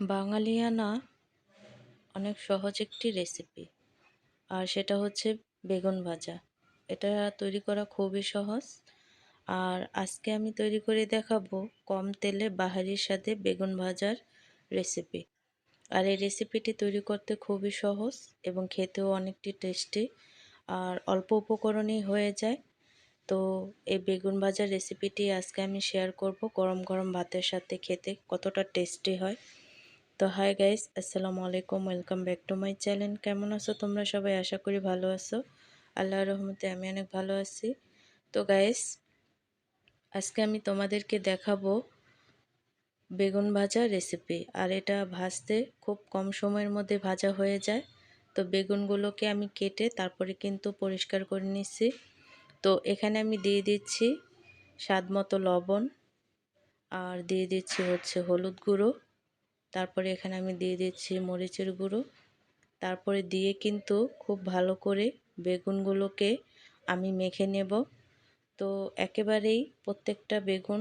বাঙালিয়ানা অনেক সহজ একটি রেসিপি আর সেটা হচ্ছে বেগুন ভাজা। এটা তৈরি করা খুবই সহজ। আর আজকে আমি তৈরি করে দেখাবো কম তেলে বাহারির সাথে বেগুন ভাজার রেসিপি আর এই রেসিপিটি তৈরি করতে খুবই সহজ এবং খেতেও অনেকটি টেস্টি আর অল্প উপকরণেই হয়ে যায়। তো এই বেগুন ভাজার রেসিপিটি আজকে আমি শেয়ার করব গরম গরম ভাতের সাথে খেতে কতটা টেস্টি হয়। তো হাই গাইস আসসালামু আলাইকুম welcome back to my channel কেমন আছো তোমরা সবাই? আশা করি ভালো আছো। আল্লাহর রহমতে আমি অনেক ভালো আছি। তো গাইস আজকে আমি তোমাদেরকে দেখাবো বেগুন ভাজা রেসিপি আর এটা ভাজতে খুব কম সময়ের মধ্যে ভাজা হয়ে যায়। তো বেগুনগুলোকে আমি কেটে তারপরে কিন্তু পরিষ্কার করে নিচ্ছি। তো এখানে আমি দিয়ে দিচ্ছি স্বাদ মতো লবণ। আর দিয়ে দিচ্ছি হচ্ছে হলুদ গুঁড়ো। তারপরে এখানে আমি দিয়ে দিচ্ছি মরিচের গুঁড়ো। তারপরে দিয়ে কিন্তু খুব ভালো করে বেগুনগুলোকে আমি মেখে নেব। তো একেবারেই প্রত্যেকটা বেগুন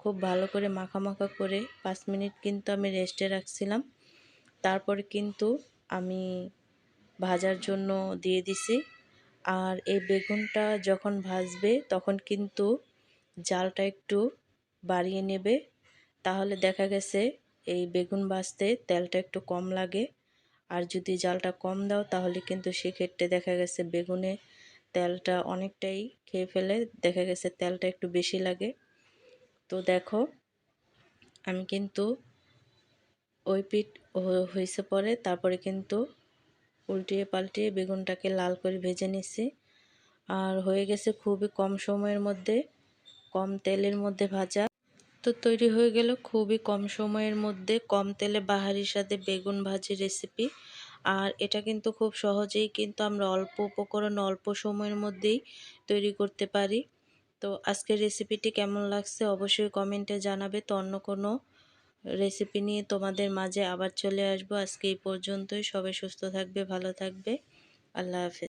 খুব ভালো করে মাখা মাখা করে পাঁচ মিনিট কিন্তু আমি রেস্টে রাখছিলাম। তারপরে কিন্তু আমি ভাজার জন্য দিয়ে দিছি। আর এই বেগুনটা যখন ভাজবে তখন কিন্তু জালটা একটু বাড়িয়ে নেবে। তাহলে দেখা গেছে এই বেগুন ভাজতে তেলটা একটু কম লাগে। আর যদি জালটা কম দাও, তাহলে কিন্তু সেক্ষেত্রে দেখা গেছে বেগুনে তেলটা অনেকটাই খেয়ে ফেলে, দেখা গেছে তেলটা একটু বেশি লাগে। তো দেখো, আমি কিন্তু ওই পিঠ হয়েছে পরে, তারপরে কিন্তু উল্টিয়ে পাল্টিয়ে বেগুনটাকে লাল করে ভেজে নিছি। আর হয়ে গেছে খুবই কম সময়ের মধ্যে, কম তেলের মধ্যে ভাজা। তো তৈরি হয়ে গেল। খুবই কম সময়ের মধ্যে কম তেলে বাহারির সাথে বেগুন ভাজি রেসিপি আর এটা কিন্তু খুব সহজেই কিন্তু আমরা অল্প উপকরণ অল্প সময়ের মধ্যেই তৈরি করতে পারি। তো আজকের রেসিপিটি কেমন লাগছে অবশ্যই কমেন্টে জানাবে। তো অন্য কোনো রেসিপি নিয়ে তোমাদের মাঝে আবার চলে আসব। আজকে এই পর্যন্তই। সবাই সুস্থ থাকবে, ভালো থাকবে। আল্লাহ হাফেজ।